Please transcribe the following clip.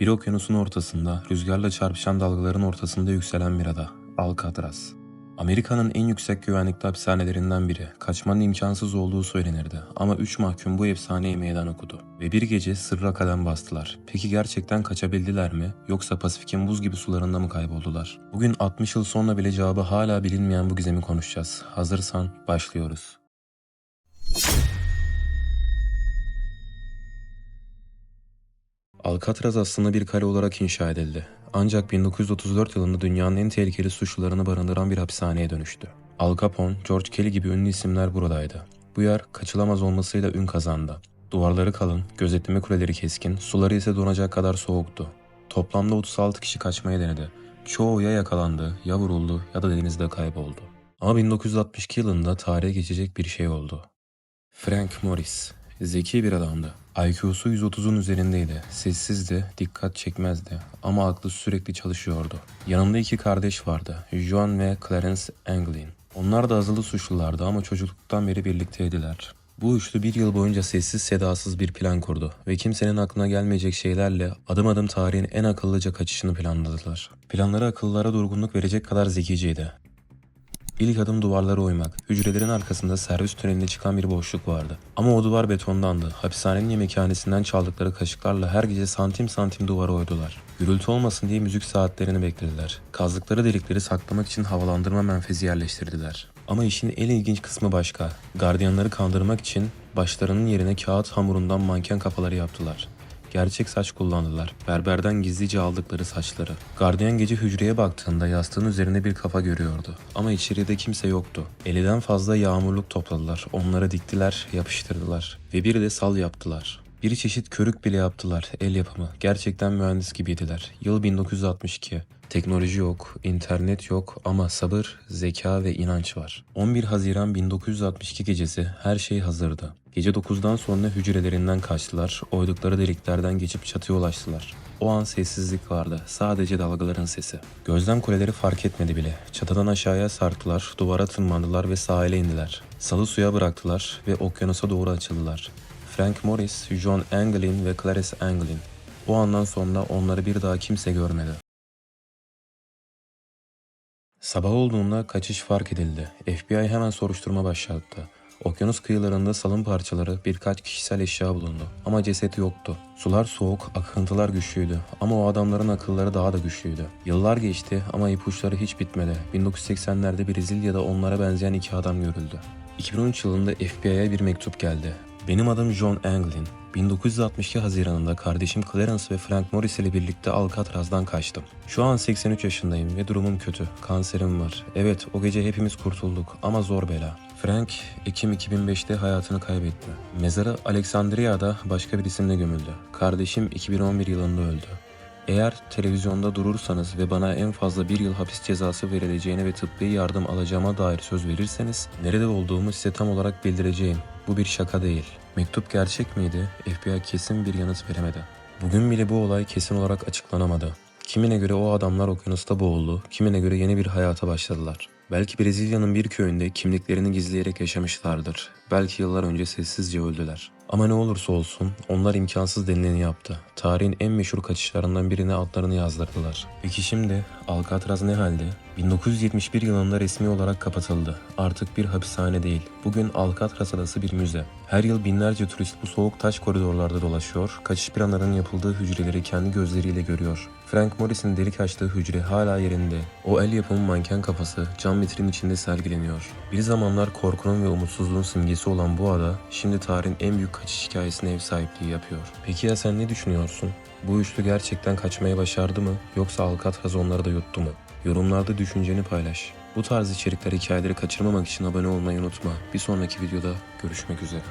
Bir okyanusun ortasında, rüzgarla çarpışan dalgaların ortasında yükselen bir ada. Alcatraz. Amerika'nın en yüksek güvenlikli hapishanelerinden biri. Kaçmanın imkansız olduğu söylenirdi. Ama 3 mahkum bu efsaneye meydan okudu. Ve bir gece sırra kadem bastılar. Peki gerçekten kaçabildiler mi? Yoksa Pasifik'in buz gibi sularında mı kayboldular? Bugün 60 yıl sonra bile cevabı hala bilinmeyen bu gizemi konuşacağız. Hazırsan başlıyoruz. Alcatraz aslında bir kale olarak inşa edildi. Ancak 1934 yılında dünyanın en tehlikeli suçlularını barındıran bir hapishaneye dönüştü. Al Capone, George Kelly gibi ünlü isimler buradaydı. Bu yer kaçılamaz olmasıyla ün kazandı. Duvarları kalın, gözetleme kuleleri keskin, suları ise donacak kadar soğuktu. Toplamda 36 kişi kaçmaya denedi. Çoğu ya yakalandı, ya vuruldu ya da denizde kayboldu. Ama 1962 yılında tarihe geçecek bir şey oldu. Frank Morris. Zeki bir adamdı. IQ'su 130'un üzerindeydi. Sessizdi, dikkat çekmezdi ama aklı sürekli çalışıyordu. Yanında iki kardeş vardı. Joan ve Clarence Anglin. Onlar da azılı suçlulardı ama çocukluktan beri birlikteydiler. Bu üçlü bir yıl boyunca sessiz sedasız bir plan kurdu ve kimsenin aklına gelmeyecek şeylerle adım adım tarihin en akıllıca kaçışını planladılar. Planları akıllara durgunluk verecek kadar zekiceydi. İlk adım duvarlara oymak. Hücrelerin arkasında servis tünelinde çıkan bir boşluk vardı. Ama o duvar betondandı. Hapishanenin yemekhanesinden çaldıkları kaşıklarla her gece santim santim duvara oydular. Gürültü olmasın diye müzik saatlerini beklediler. Kazdıkları delikleri saklamak için havalandırma menfezi yerleştirdiler. Ama işin en ilginç kısmı başka. Gardiyanları kandırmak için başlarının yerine kağıt hamurundan manken kafaları yaptılar. Gerçek saç kullandılar. Berberden gizlice aldıkları saçları. Gardiyan gece hücreye baktığında yastığın üzerinde bir kafa görüyordu. Ama içeride kimse yoktu. Eliden fazla yağmurluk topladılar. Onlara diktiler, yapıştırdılar. Ve bir de sal yaptılar. Bir çeşit körük bile yaptılar. El yapımı. Gerçekten mühendis gibiydiler. Yıl 1962. Teknoloji yok, internet yok ama sabır, zeka ve inanç var. 11 Haziran 1962 gecesi her şey hazırdı. Gece 9'dan sonra hücrelerinden kaçtılar, oydukları deliklerden geçip çatıya ulaştılar. O an sessizlik vardı, sadece dalgaların sesi. Gözlem kuleleri fark etmedi bile. Çatıdan aşağıya sarktılar, duvara tırmandılar ve sahile indiler. Salı suya bıraktılar ve okyanusa doğru açıldılar. Frank Morris, John Anglin ve Clarice Anglin. O andan sonra onları bir daha kimse görmedi. Sabah olduğunda kaçış fark edildi. FBI hemen soruşturma başlattı. Okyanus kıyılarında salın parçaları, birkaç kişisel eşya bulundu. Ama ceset yoktu. Sular soğuk, akıntılar güçlüydü. Ama o adamların akılları daha da güçlüydü. Yıllar geçti ama ipuçları hiç bitmedi. 1980'lerde Brezilya'da onlara benzeyen iki adam görüldü. 2013 yılında FBI'ye bir mektup geldi. Benim adım John Anglin. 1962 Haziran'ında kardeşim Clarence ve Frank Morris ile birlikte Alcatraz'dan kaçtım. Şu an 83 yaşındayım ve durumum kötü. Kanserim var. Evet o gece hepimiz kurtulduk ama zor bela. Frank Ekim 2005'te hayatını kaybetti. Mezarı Alexandria'da başka bir isimle gömüldü. Kardeşim 2011 yılında öldü. Eğer televizyonda durursanız ve bana en fazla bir yıl hapis cezası verileceğine ve tıbbi yardım alacağıma dair söz verirseniz nerede olduğumu size tam olarak bildireceğim. Bu bir şaka değil. Mektup gerçek miydi? FBI kesin bir yanıt veremedi. Bugün bile bu olay kesin olarak açıklanamadı. Kimine göre o adamlar okyanusta boğuldu, kimine göre yeni bir hayata başladılar. Belki Brezilya'nın bir köyünde kimliklerini gizleyerek yaşamışlardır. Belki yıllar önce sessizce öldüler. Ama ne olursa olsun onlar imkansız denileni yaptı. Tarihin en meşhur kaçışlarından birine adlarını yazdırdılar. Peki şimdi Alcatraz ne halde? 1971 yılında resmi olarak kapatıldı. Artık bir hapishane değil. Bugün Alcatraz adası bir müze. Her yıl binlerce turist bu soğuk taş koridorlarda dolaşıyor, kaçış planlarının yapıldığı hücreleri kendi gözleriyle görüyor. Frank Morris'in delik açtığı hücre hala yerinde. O el yapımı manken kafası cam vitrin içinde sergileniyor. Bir zamanlar korkunun ve umutsuzluğun simgesi olan bu ada şimdi tarihin en büyük kaçış hikayesine ev sahipliği yapıyor. Peki ya sen ne düşünüyorsun? Bu üçlü gerçekten kaçmayı başardı mı yoksa Alcatraz onları da yuttu mu? Yorumlarda düşünceni paylaş. Bu tarz içerikler hikayeleri kaçırmamak için abone olmayı unutma. Bir sonraki videoda görüşmek üzere.